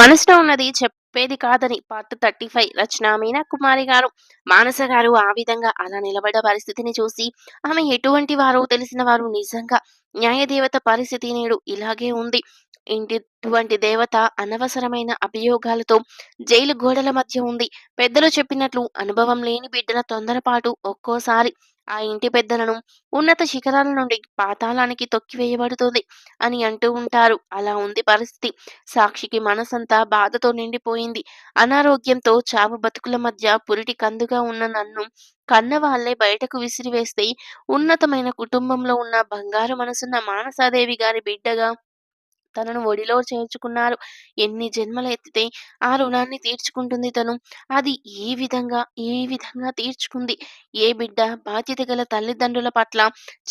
మనసులో ఉన్నది చెప్పేది కాదని part thirty five Rachana Meena Kumari గారు. మానస గారు ఆ విధంగా అలా నిలబడ్డ పరిస్థితిని చూసి ఆమె ఎటువంటి వారో తెలిసిన వారు నిజంగా న్యాయదేవత పరిస్థితి నేడు ఇలాగే ఉంది. ఇంటిటువంటి దేవత అనవసరమైన అభియోగాలతో జైలు గోడల మధ్య ఉంది. పెద్దలు చెప్పినట్లు అనుభవం లేని బిడ్డల తొందరపాటు ఒక్కోసారి ఆ ఇంటి పెద్దలను ఉన్నత శిఖరాల నుండి పాతాళానికి తొక్కివేయబడుతుంది అని అంటూ ఉంటారు. అలా ఉంది పరిస్థితి. సాక్షికి మనసంతా బాధతో నిండిపోయింది. అనారోగ్యంతో చావు బతుకుల మధ్య పురిటి కందుగా ఉన్న నన్ను కన్న వాళ్ళే బయటకు విసిరివేస్తే ఉన్నతమైన కుటుంబంలో ఉన్న బంగారు మనసున్న మానసాదేవి గారి బిడ్డగా తనను ఒడిలో చేర్చుకున్నారు. ఎన్ని జన్మలు ఎత్తితే ఆ రుణాన్ని తీర్చుకుంటుంది తను అది ఏ విధంగా ఏ విధంగా తీర్చుకుంది. ఏ బిడ్డ బాధ్యత గల తల్లిదండ్రుల పట్ల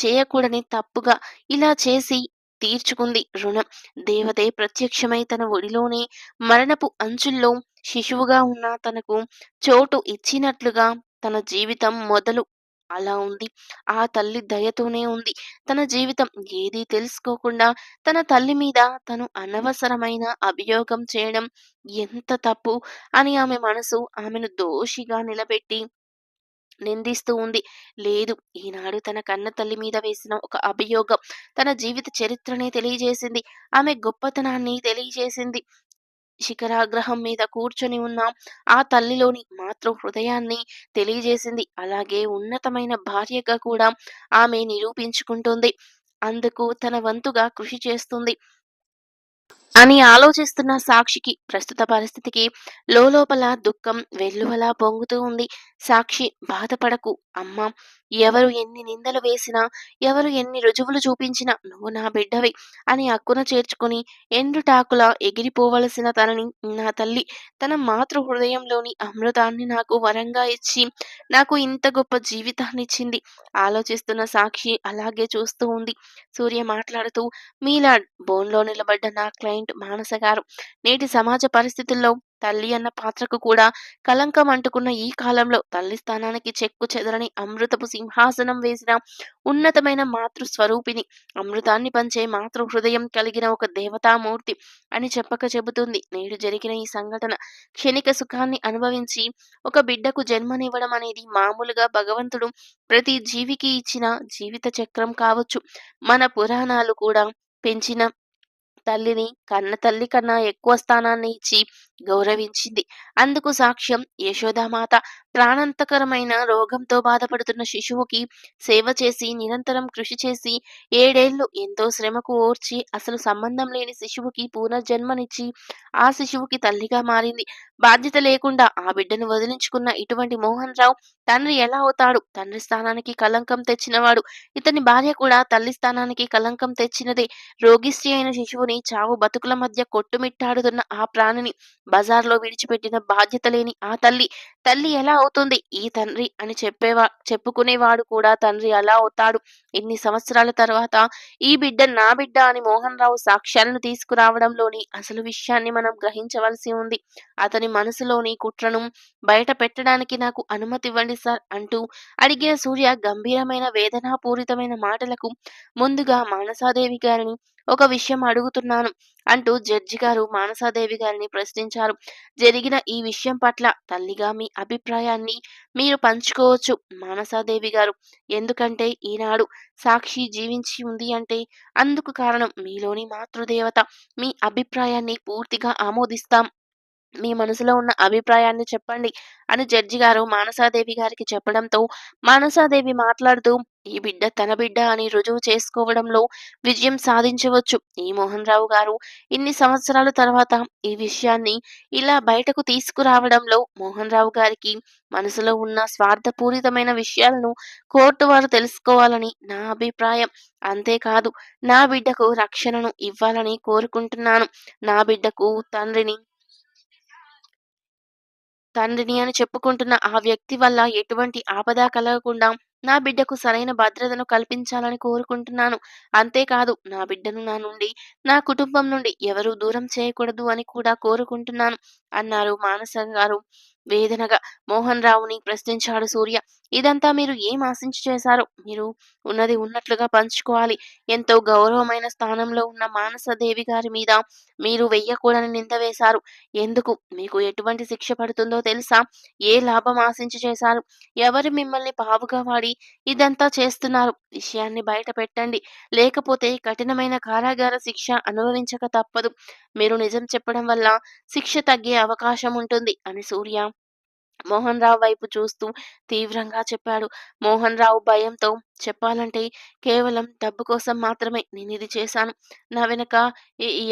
చేయకూడని తప్పుగా ఇలా చేసి తీర్చుకుంది రుణం. దేవతే ప్రత్యక్షమై తన ఒడిలోనే మరణపు అంచుల్లో శిశువుగా ఉన్న తనకు చోటు ఇచ్చినట్లుగా తన జీవితం మొదలు అలా ఉంది. ఆ తల్లి దయతోనే ఉంది. తన జీవితం ఏదీ తెలుసుకోకుండా తన తల్లి మీద తను అనవసరమైన అభియోగం చేయడం ఎంత తప్పు అని ఆమె మనసు ఆమెను దోషిగా నిలబెట్టి నిందిస్తూ ఉంది. లేదు ఈనాడు తన కన్న తల్లి మీద వేసిన ఒక అభియోగం తన జీవిత చరిత్రనే తెలియజేసింది. ఆమె గొప్పతనాన్ని తెలియజేసింది. శిఖరాగ్రహం మీద కూర్చొని ఉన్న. ఆ తల్లిలోని మాతృ హృదయాన్ని తెలియజేసింది. అలాగే ఉన్నతమైన భార్యగా కూడా ఆమె నిరూపించుకుంటుంది. అందుకు తన వంతుగా కృషి చేస్తుంది. అని ఆలోచిస్తున్న సాక్షికి ప్రస్తుత పరిస్థితికి లోపల దుఃఖం వెల్లువలా పొంగుతూ ఉంది. సాక్షి బాధపడకు అమ్మ. ఎవరు ఎన్ని నిందలు వేసినా ఎవరు ఎన్ని రుజువులు చూపించినా నువ్వు నా బిడ్డవి అని అక్కున చేర్చుకుని ఎండుటాకులా ఎగిరిపోవలసిన తనని నా తల్లి తన మాతృ హృదయంలోని అమృతాన్ని నాకు వరంగా ఇచ్చి నాకు ఇంత గొప్ప జీవితాన్ని ఇచ్చింది. ఆలోచిస్తున్న సాక్షి అలాగే చూస్తూ ఉంది. సూర్య మాట్లాడుతూ మీలా బోన్లో నిలబడ్డ నా క్లయింట్ మానస గారు నేటి సమాజ పరిస్థితుల్లో తల్లి అన్న పాత్రకు కూడా కలంకం అంటుకున్న ఈ కాలంలో తల్లి స్థానానికి చెక్కు చెదరని అమృతపు సింహాసనం వేసిన ఉన్నతమైన మాతృ స్వరూపిణి అమృతాన్ని పంచే మాతృ హృదయం కలిగిన ఒక దేవతామూర్తి అని చెప్పక చెబుతుంది. నేడు జరిగిన ఈ సంఘటన క్షణిక సుఖాన్ని అనుభవించి ఒక బిడ్డకు జన్మనివ్వడం అనేది మామూలుగా భగవంతుడు ప్రతి జీవికి ఇచ్చిన జీవిత చక్రం కావచ్చు. మన పురాణాలు కూడా పెంచిన తల్లిని కన్న తల్లి కన్నా ఎక్కువ స్థానాన్ని ఇచ్చి గౌరవించింది. అందుకు సాక్ష్యం యశోదామాత. ప్రాణాంతకరమైన రోగంతో బాధపడుతున్న శిశువుకి సేవ చేసి నిరంతరం కృషి చేసి ఏడేళ్ళు ఎంతో శ్రమకు ఓర్చి అసలు సంబంధం లేని శిశువుకి పునర్జన్మనిచ్చి ఆ శిశువుకి తల్లిగా మారింది. బాధ్యత లేకుండా ఆ బిడ్డను వదిలించుకున్న ఇటువంటి మోహన్ రావు తండ్రి ఎలా అవుతాడు? తండ్రి స్థానానికి కలంకం తెచ్చినవాడు. ఇతని భార్య కూడా తల్లి స్థానానికి కలంకం తెచ్చినదే. రోగిష్టి అయిన శిశువుని చావు బతుకుల మధ్య కొట్టుమిట్టాడుతున్న ఆ ప్రాణిని బజార్లో విడిచిపెట్టిన బాధ్యత లేని ఆ తల్లి తల్లి ఎలా అవుతుంది? ఈ తండ్రి అని చెప్పేవా చెప్పుకునేవాడు కూడా తండ్రి అలా అవుతాడు. ఇన్ని సంవత్సరాల తర్వాత ఈ బిడ్డ నా బిడ్డ అని మోహన్ రావు సాక్ష్యాలను తీసుకురావడంలోని అసలు విషయాన్ని మనం గ్రహించవలసి ఉంది. అతని మనసులోని కుట్రను బయట పెట్టడానికి నాకు అనుమతి ఇవ్వండి సార్ అంటూ అడిగిన సూర్య గంభీరమైన వేదనాపూరితమైన మాటలకు ముందుగా మానసాదేవి గారిని ఒక విషయం అడుగుతున్నాను అంటూ జడ్జి గారు మానసాదేవి గారిని ప్రశ్నించారు. జరిగిన ఈ విషయం పట్ల తల్లిగా మీ అభిప్రాయాన్ని మీరు పంచుకోవచ్చు మానసాదేవి గారు. ఎందుకంటే ఈనాడు సాక్షి జీవించి ఉంది అంటే అందుకు కారణం మీలోని మాతృదేవత. మీ అభిప్రాయాన్ని పూర్తిగా ఆమోదిస్తాం. మీ మనసులో ఉన్న అభిప్రాయాన్ని చెప్పండి. అని జడ్జి గారు మానసాదేవి గారికి చెప్పడంతో మానసాదేవి మాట్లాడుతూ ఈ బిడ్డ తన బిడ్డ అని రుజువు చేసుకోవడంలో విజయం సాధించవచ్చు. ఈ మోహన్ రావు గారు ఇన్ని సంవత్సరాల తర్వాత ఈ విషయాన్ని ఇలా బయటకు తీసుకురావడంలో మోహన్ రావు గారికి మనసులో ఉన్న స్వార్థపూరితమైన విషయాలను కోర్టు వారు తెలుసుకోవాలని నా అభిప్రాయం. అంతేకాదు నా బిడ్డకు రక్షణను ఇవ్వాలని కోరుకుంటున్నాను. నా బిడ్డకు తండ్రిని తండ్రిని అని చెప్పుకుంటున్న ఆ వ్యక్తి వల్ల ఎటువంటి ఆపద కలగకుండా నా బిడ్డకు సరైన భద్రతను కల్పించాలని కోరుకుంటున్నాను. అంతేకాదు నా బిడ్డను నా నుండి నా కుటుంబం నుండి ఎవరూ దూరం చేయకూడదు అని కూడా కోరుకుంటున్నాను. అన్నారు మానస గారు వేదనగా మోహన్ రావుని ప్రశ్నించాడు సూర్య. ఇదంతా మీరు ఏం ఆశించి చేశారు మీరు ఉన్నది ఉన్నట్లుగా పంచుకోవాలి. ఎంతో గౌరవమైన స్థానంలో ఉన్న మానసదేవి గారి మీద మీరు వెయ్యకూడని నింద వేశారు. ఎందుకు? మీకు ఎటువంటి శిక్ష పడుతుందో తెలుసా? ఏ లాభం ఆశించి చేశారు? ఎవరు మిమ్మల్ని పావుగా వాడి ఇదంతా చేస్తున్నారు? విషయాన్ని బయట పెట్టండి. లేకపోతే కఠినమైన కారాగార శిక్ష అనుభవించక తప్పదు. మీరు నిజం చెప్పడం వల్ల శిక్ష తగ్గే అవకాశం ఉంటుంది అని సూర్య మోహన్ రావు వైపు చూస్తూ తీవ్రంగా చెప్పాడు. మోహన్ రావు భయంతో చెప్పాలంటే కేవలం డబ్బు కోసం మాత్రమే నేను ఇది చేశాను. నా వెనక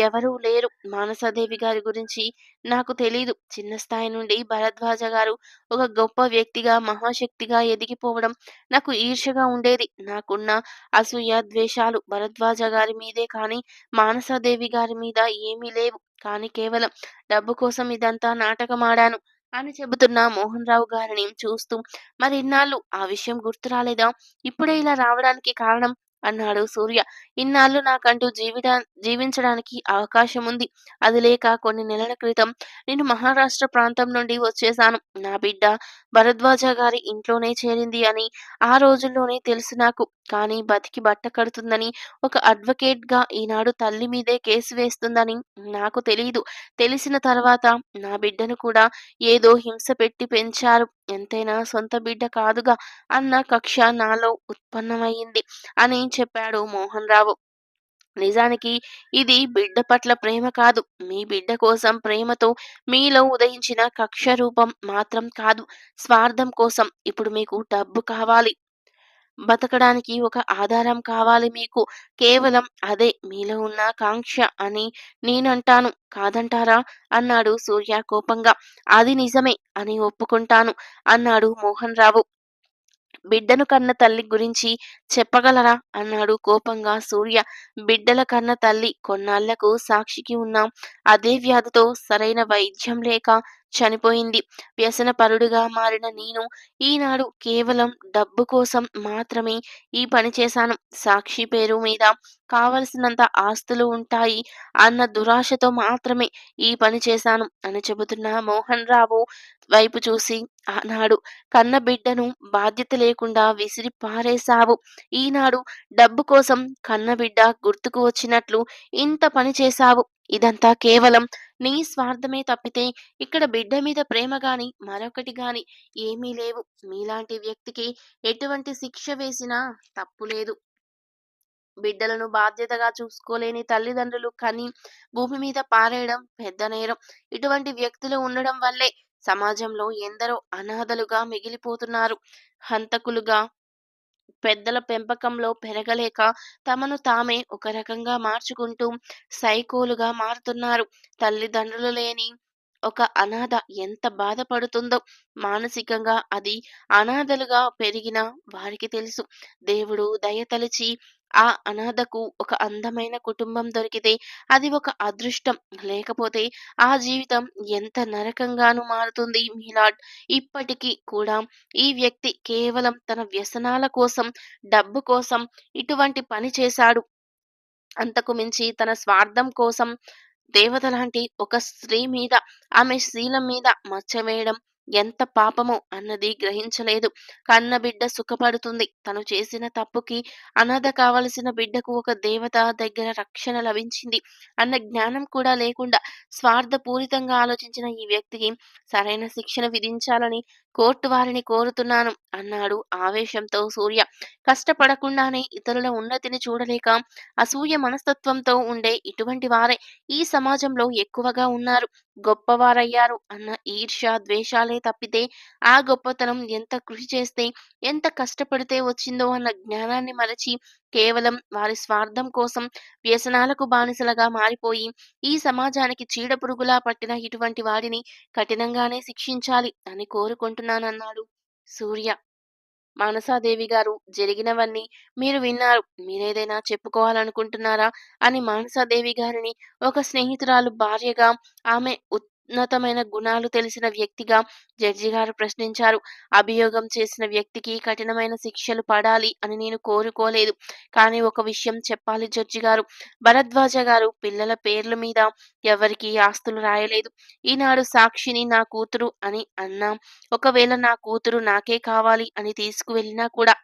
ఎవరూ లేరు. మానసాదేవి గారి గురించి నాకు తెలీదు. చిన్న స్థాయి నుండి భరద్వాజ గారు ఒక గొప్ప వ్యక్తిగా, మహాశక్తిగా ఎదిగిపోవడం నాకు ఈర్ష్యగా ఉండేది. నాకున్న అసూయ, ద్వేషాలు భరద్వాజ గారి మీదే కానీ మానసాదేవి గారి మీద ఏమీ లేవు. కానీ కేవలం డబ్బు కోసం ఇదంతా నాటకమాడాను. అని చెబుతున్న మోహన్ రావు గారిని చూస్తూ మరి ఇన్నాళ్ళు ఆ విషయం గుర్తు రాలేదా? ఇప్పుడే ఇలా రావడానికి కారణం అన్నాడు సూర్య. ఇన్నాళ్ళు నాకంటూ జీవిడా జీవించడానికి అవకాశం ఉంది. అది లేక కొన్ని నెలల క్రితం నేను మహారాష్ట్ర ప్రాంతం నుండి వచ్చేశాను. నా బిడ్డ భరద్వాజ గారి ఇంట్లోనే చేరింది అని ఆ రోజుల్లోనే తెలుసు నాకు. కానీ బతికి బట్ట కడుతుందని ఒక అడ్వకేట్‌గా ఈనాడు తల్లి మీదే కేసు వేస్తుందని నాకు తెలియదు తెలిసిన తర్వాత నా బిడ్డను కూడా ఏదో హింస పెట్టి పెంచారు. ఎంతైనా సొంత బిడ్డ కాదుగా అన్న కక్ష నాలో ఉత్పన్నమయ్యింది అని చెప్పాడు మోహన్ రావు. నిజానికి ఇది బిడ్డ పట్ల ప్రేమ కాదు. మీ బిడ్డ కోసం ప్రేమతో మీలో ఉదయించిన కక్ష రూపం మాత్రం కాదు. స్వార్థం కోసం. ఇప్పుడు మీకు డబ్బు కావాలి. బతకడానికి ఒక ఆధారం కావాలి మీకు. కేవలం అదే మీలో ఉన్న కాంక్ష అని నేనంటాను. కాదంటారా? అన్నాడు సూర్య కోపంగా. అది నిజమే అని ఒప్పుకుంటాను అన్నాడు మోహన్ రావు. బిడ్డను కన్న తల్లి గురించి చెప్పగలరా? అన్నాడు కోపంగా సూర్య. బిడ్డల కన్న తల్లి కొన్నాళ్ళకు సాక్షికి ఉన్న అదే వ్యాధితో సరైన వైద్యం లేక చనిపోయింది. వ్యసనపరుడుగా మారిన నేను ఈనాడు కేవలం డబ్బు కోసం మాత్రమే ఈ పని చేశాను. సాక్షి పేరు మీద కావలసినంత ఆస్తులు ఉంటాయి అన్న దురాశతో మాత్రమే ఈ పని చేశాను అని చెబుతున్న మోహన్ రావు వైపు చూసి అన్నాడు. కన్న బిడ్డను బాధ్యత లేకుండా విసిరి పారేశావు. ఈనాడు డబ్బు కోసం కన్నబిడ్డ గుర్తుకు వచ్చినట్లు ఇంత పని చేశావు. ఇదంతా కేవలం నీ స్వార్థమే తప్పితే ఇక్కడ బిడ్డ మీద ప్రేమ గాని, మరొకటి గాని ఏమీ లేవు. మీలాంటి వ్యక్తికి ఎటువంటి శిక్ష వేసినా తప్పు లేదు. బిడ్డలను బాధ్యతగా చూసుకోలేని తల్లిదండ్రులు కని భూమి మీద పారేయడం పెద్ద నేరం. ఇటువంటి వ్యక్తులు ఉండడం వల్లే సమాజంలో ఎందరో అనాథలుగా మిగిలిపోతున్నారు. హంతకులుగా పెద్దల పెంపకంలో పెరగలేక తమను తామే ఒక రకంగా మార్చుకుంటూ సైకోలుగా మారుతున్నారు. తల్లిదండ్రులు లేని ఒక అనాథ ఎంత బాధపడుతుందో మానసికంగా అది అనాథలుగా పెరిగిన వారికి తెలుసు. దేవుడు దయ తలిచి ఆ అనాథకు ఒక అందమైన కుటుంబం దొరికితే అది ఒక అదృష్టం. లేకపోతే ఆ జీవితం ఎంత నరకంగానూ మారుతుంది మీలాట్. ఇప్పటికీ కూడా ఈ వ్యక్తి కేవలం తన వ్యసనాల కోసం, డబ్బు కోసం ఇటువంటి పని చేశాడు. అంతకు మించి తన స్వార్థం కోసం దేవత లాంటి ఒక స్త్రీ మీద, ఆమె శీలం మీద మచ్చ వేయడం ఎంత పాపమో అన్నది గ్రహించలేదు. కన్న బిడ్డ సుఖపడుతుంది. తను చేసిన తప్పుకి అనాథ కావలసిన బిడ్డకు ఒక దేవత దగ్గర రక్షణ లభించింది అన్న జ్ఞానం కూడా లేకుండా స్వార్థపూరితంగా ఆలోచించిన ఈ వ్యక్తికి సరైన శిక్షణ విధించాలని కోర్టు వారిని కోరుతున్నాను అన్నాడు ఆవేశంతో సూర్య. కష్టపడకుండానే ఇతరుల ఉన్నతిని చూడలేక అసూయ మనస్తత్వంతో ఉండే ఇటువంటి వారే ఈ సమాజంలో ఎక్కువగా ఉన్నారు. గొప్పవారయ్యారు అన్న ఈర్ష్య, ద్వేషాలే తప్పితే ఆ గొప్పతనం ఎంత కృషి చేస్తే, ఎంత కష్టపడితే వచ్చిందో అన్న జ్ఞానాన్ని మరచి కేవలం వారి స్వార్థం కోసం వ్యసనాలకు బానిసలుగా మారిపోయి ఈ సమాజానికి చీడపురుగులా పట్టిన ఇటువంటి వాడిని కఠినంగానే శిక్షించాలి అని కోరుకుంటున్నానన్నాడు సూర్య. మానసాదేవి గారు జరిగినవన్నీ మీరు విన్నారు. మీరేదైనా చెప్పుకోవాలనుకుంటున్నారా? అని మానసాదేవి గారిని ఒక స్నేహితురాలు భార్యగా ఆమె ఉన్నతమైన గుణాలు తెలిసిన వ్యక్తిగా జడ్జి గారు ప్రశ్నించారు. అభియోగం చేసిన వ్యక్తికి కఠినమైన శిక్షలు పడాలి అని నేను కోరుకోలేదు. కానీ ఒక విషయం చెప్పాలి జడ్జి గారు. భరద్వాజ గారు పిల్లల పేర్ల మీద ఎవరికీ ఆస్తులు రాయలేదు. ఈనాడు సాక్షిని నా కూతురు అని అన్నా, ఒకవేళ నా కూతురు నాకే కావాలి అని తీసుకువెళ్ళినా కూడా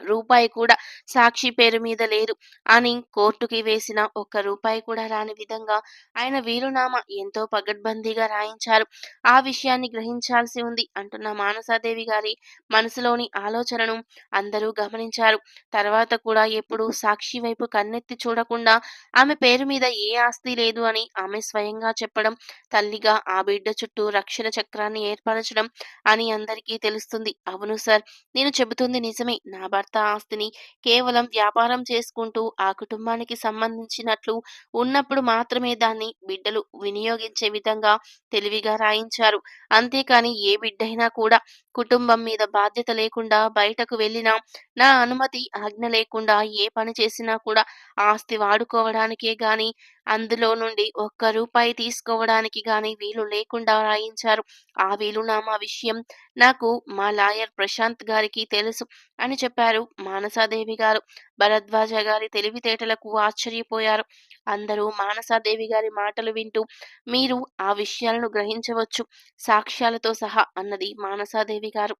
రూపాయి కూడా సాక్షి పేరు మీద లేదు అని కోర్టుకి వేసిన ఒక్క రూపాయి కూడా రాని విధంగా ఆయన వీరునామా ఎంతో పగడ్బందీగా రాయించారు. ఆ విషయాన్ని గ్రహించాల్సి ఉంది అంటున్న మానసాదేవి గారి మనసులోని ఆలోచనను అందరూ గమనించారు. తర్వాత కూడా ఎప్పుడూ సాక్షి వైపు కన్నెత్తి చూడకుండా ఆమె పేరు మీద ఏ ఆస్తి లేదు అని ఆమె స్వయంగా చెప్పడం, తల్లిగా ఆ బిడ్డ చుట్టూ రక్షణ చక్రాన్ని ఏర్పరచడం అని అందరికీ తెలుస్తుంది. అవును సార్ నేను చెబుతుంది నిజమే. నా భర్త ఆస్తిని కేవలం వ్యాపారం చేసుకుంటూ ఆ కుటుంబానికి సంబంధించినట్లు ఉన్నప్పుడు మాత్రమే దాన్ని బిడ్డలు వినియోగించే విధంగా తెలివిగా రాయించారు. అంతేకాని ఏ బిడ్డైనా కూడా కుటుంబం మీద బాధ్యత లేకుండా బయటకు వెళ్ళినా, నా అనుమతి, ఆజ్ఞ లేకుండా ఏ పని చేసినా కూడా ఆస్తి వాడుకోవడానికే గాని, అందులో నుండి ఒక్క రూపాయి తీసుకోవడానికి గాని వీలు లేకుండా రాయించారు. ఆ వీలునామా విషయం నాకు మా లాయర్ ప్రశాంత్ గారికి తెలుసు అని చెప్పారు మానసాదేవి గారు. భరద్వాజ గారి తెలివితేటలకు ఆశ్చర్యపోయారు. అందరూ మానసాదేవి గారి మాటలు వింటూ మీరు ఆ విషయాలను గ్రహించవచ్చు సాక్ష్యాలతో సహా అన్నది మానసాదేవి గారు.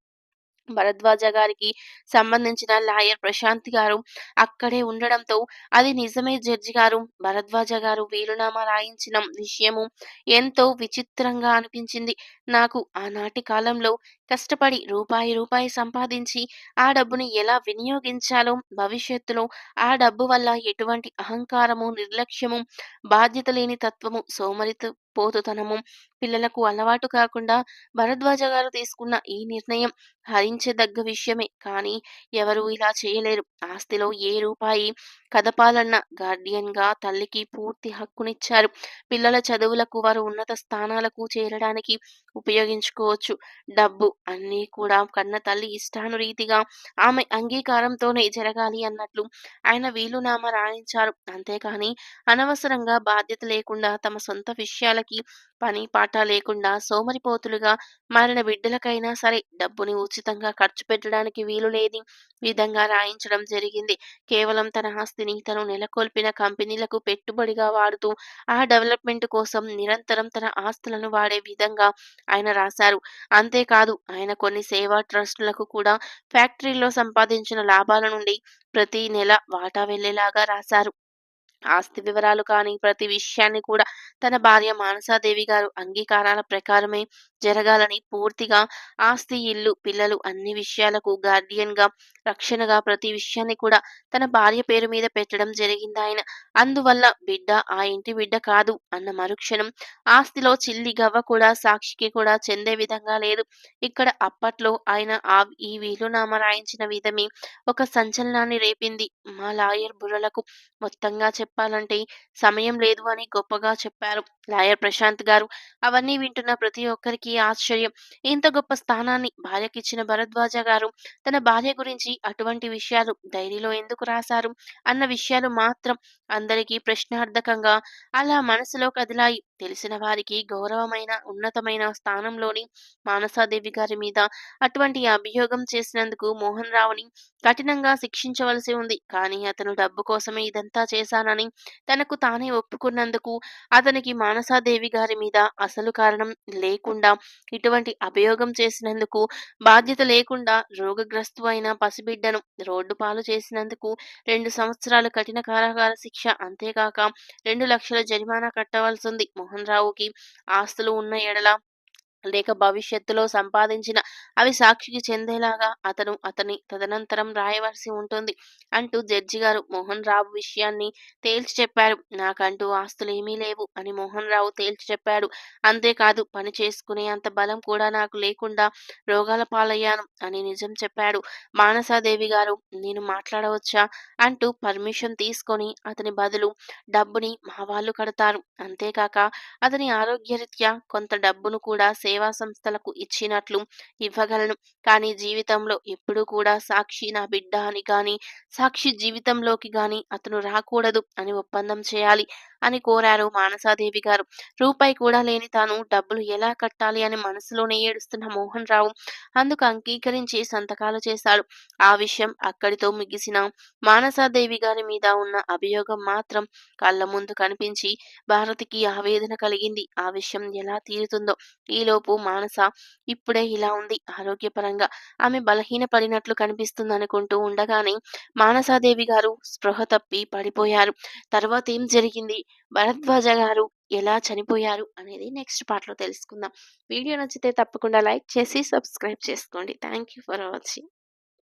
భరద్వాజ గారికి సంబంధించిన లాయర్ ప్రశాంత్ గారు అక్కడే ఉండడంతో అది నిజమే జడ్జి గారు. భరద్వాజ గారు వీలునామా రాయించిన విషయము ఎంతో విచిత్రంగా అనిపించింది. నాకు ఆనాటి కాలంలో కష్టపడి రూపాయి రూపాయి సంపాదించి ఆ డబ్బుని ఎలా వినియోగించాలో భవిష్యత్తులో ఆ డబ్బు వల్ల ఎటువంటి అహంకారము నిర్లక్ష్యము బాధ్యత లేని తత్వము సోమరిత పోతుతనము. పిల్లలకు అలవాటు కాకుండా భరద్వాజ గారు తీసుకున్న ఈ నిర్ణయం హరించదగ్గ విషయమే. కానీ ఎవరు ఇలా చేయలేరు. ఆస్తిలో ఏ రూపాయి కదపాలన్న గార్డియన్గా తల్లికి పూర్తి హక్కునిచ్చారు. పిల్లల చదువులకు వారు ఉన్నత స్థానాలకు చేరడానికి ఉపయోగించుకోవచ్చు. డబ్బు అన్నీ కూడా కన్న తల్లి ఇష్టానురీతిగా ఆమె అంగీకారంతోనే జరగాలి అన్నట్లు ఆయన వీలునామా రాయించారు. అంతేకాని అనవసరంగా బాధ్యత లేకుండా తమ సొంత విషయాలకి పని పాట లేకుండా సోమరిపోతులుగా మారిన బిడ్డలకైనా సరే డబ్బుని ఉచితంగా ఖర్చు పెట్టడానికి వీలు లేని విధంగా రాయించడం జరిగింది. కేవలం తన ఆస్తిని తను నెలకొల్పిన కంపెనీలకు పెట్టుబడిగా వాడుతూ ఆ డెవలప్మెంట్ కోసం నిరంతరం తన ఆస్తులను వాడే విధంగా ఆయన రాశారు. అంతేకాదు ఆయన కొన్ని సేవా ట్రస్టులకు కూడా ఫ్యాక్టరీలో సంపాదించిన లాభాల నుండి ప్రతి నెల వాటా వెళ్ళేలాగా రాశారు. ఆస్తి వివరాలు కానీ ప్రతి విషయాన్ని కూడా తన భార్య మానసాదేవి గారు అంగీకారాల ప్రకారమే జరగాలని పూర్తిగా ఆస్తి ఇల్లు పిల్లలు అన్ని విషయాలకు గార్డియన్గా రక్షణగా ప్రతి విషయాన్ని కూడా తన భార్య పేరు మీద పెట్టడం జరిగింది ఆయన. అందువల్ల బిడ్డ ఆ ఇంటి బిడ్డ కాదు అన్న మరుక్షణం ఆస్తిలో చిల్లి గవ్వ కూడా సాక్షికి కూడా చెందే విధంగా లేదు. ఇక్కడ అప్పట్లో ఆయన ఆ ఈ వీలునామా రాయించిన విధమే ఒక సంచలనాన్ని రేపింది. మా లాయర్ బుర్రలకు మొత్తంగా చెప్పాలంటే సమయం లేదు అని గొప్పగా చెప్పారు. లాయర్ ప్రశాంత్ గారు అవన్నీ వింటున్న ప్రతి ఒక్కరికి ఆశ్చర్యం. ఇంత గొప్ప స్థానాన్ని భార్యకిచ్చిన భరద్వాజ గారు తన భార్య గురించి అటువంటి విషయాలు డైరీలో ఎందుకు రాశారు? అన్న విషయాలు మాత్రం అందరికీ ప్రశ్నార్థకంగా అలా మనసులో కదిలాయి. తెలిసిన వారికి గౌరవమైన ఉన్నతమైన స్థానంలోని మానసాదేవి గారి మీద అటువంటి అభియోగం చేసినందుకు మోహన్ రావుని కఠినంగా శిక్షించవలసి ఉంది. కానీ అతను డబ్బు కోసమే ఇదంతా చేశానని తనకు తానే ఒప్పుకున్నందుకు అతనికి మానసాదేవి గారి మీద అసలు కారణం లేకుండా ఇటువంటి అభియోగం చేసినందుకు బాధ్యత లేకుండా రోగగ్రస్తు అయిన పసిబిడ్డను రోడ్డు పాలు చేసినందుకు రెండు సంవత్సరాలు కఠిన కారాగార శిక్ష అంతేకాక రెండు లక్షల జరిమానా కట్టవలసింది మోహన్ రావుకి ఆస్తులు ఉన్న ఎడల లేక భవిష్యత్తులో సంపాదించిన అవి సాక్షికి చెందేలాగా అతను అతని తదనంతరం రాయవలసి ఉంటుంది అంటూ జడ్జి గారు మోహన్ రావు విషయాన్ని తేల్చి చెప్పారు. నాకంటూ ఆస్తులు ఏమీ లేవు అని మోహన్ రావు తేల్చి చెప్పాడు. అంతేకాదు పని చేసుకునే అంత బలం కూడా నాకు లేకుండా రోగాల పాలయ్యాను అని నిజం చెప్పాడు. మానసాదేవి గారు నేను మాట్లాడవచ్చా? అంటూ పర్మిషన్ తీసుకొని అతని బదులు డబ్బుని మా వాళ్ళు కడతారు. అంతేకాక అతని ఆరోగ్యరీత్యా కొంత డబ్బును కూడా సేవా సంస్థలకు ఇచ్చినట్లు ఇవ్వగలను. కానీ జీవితంలో ఎప్పుడూ కూడా సాక్షి నా బిడ్డ అని కానీ సాక్షి జీవితంలోకి కానీ అతను రాకూడదు అని ఒప్పందం చేయాలి. అని కోరారు మానసాదేవి గారు. రూపాయి కూడా లేని తాను డబ్బులు ఎలా కట్టాలి అని మనసులోనే ఏడుస్తున్న మోహన్ రావు అందుకు అంగీకరించి సంతకాలు చేశాడు. ఆ విషయం అక్కడితో ముగిసిన మానసాదేవి గారి మీద ఉన్న అభియోగం మాత్రం కళ్ళ ముందు కనిపించి భారతికి ఆవేదన కలిగింది. ఆ విషయం ఎలా తీరుతుందో ఈలోపు మానస ఇప్పుడే ఇలా ఉంది ఆరోగ్యపరంగా. ఆమె బలహీనపడినట్లు కనిపిస్తుంది అనుకుంటూ ఉండగానే మానసాదేవి గారు స్పృహ తప్పి పడిపోయారు. తర్వాత ఏం జరిగింది? భరద్వాజ గారు ఎలా చనిపోయారు అనేది నెక్స్ట్ పార్ట్లో తెలుసుకుందాం. వీడియో నచ్చితే తప్పకుండా లైక్ చేసి సబ్స్క్రైబ్ చేసుకోండి. Thank you for watching.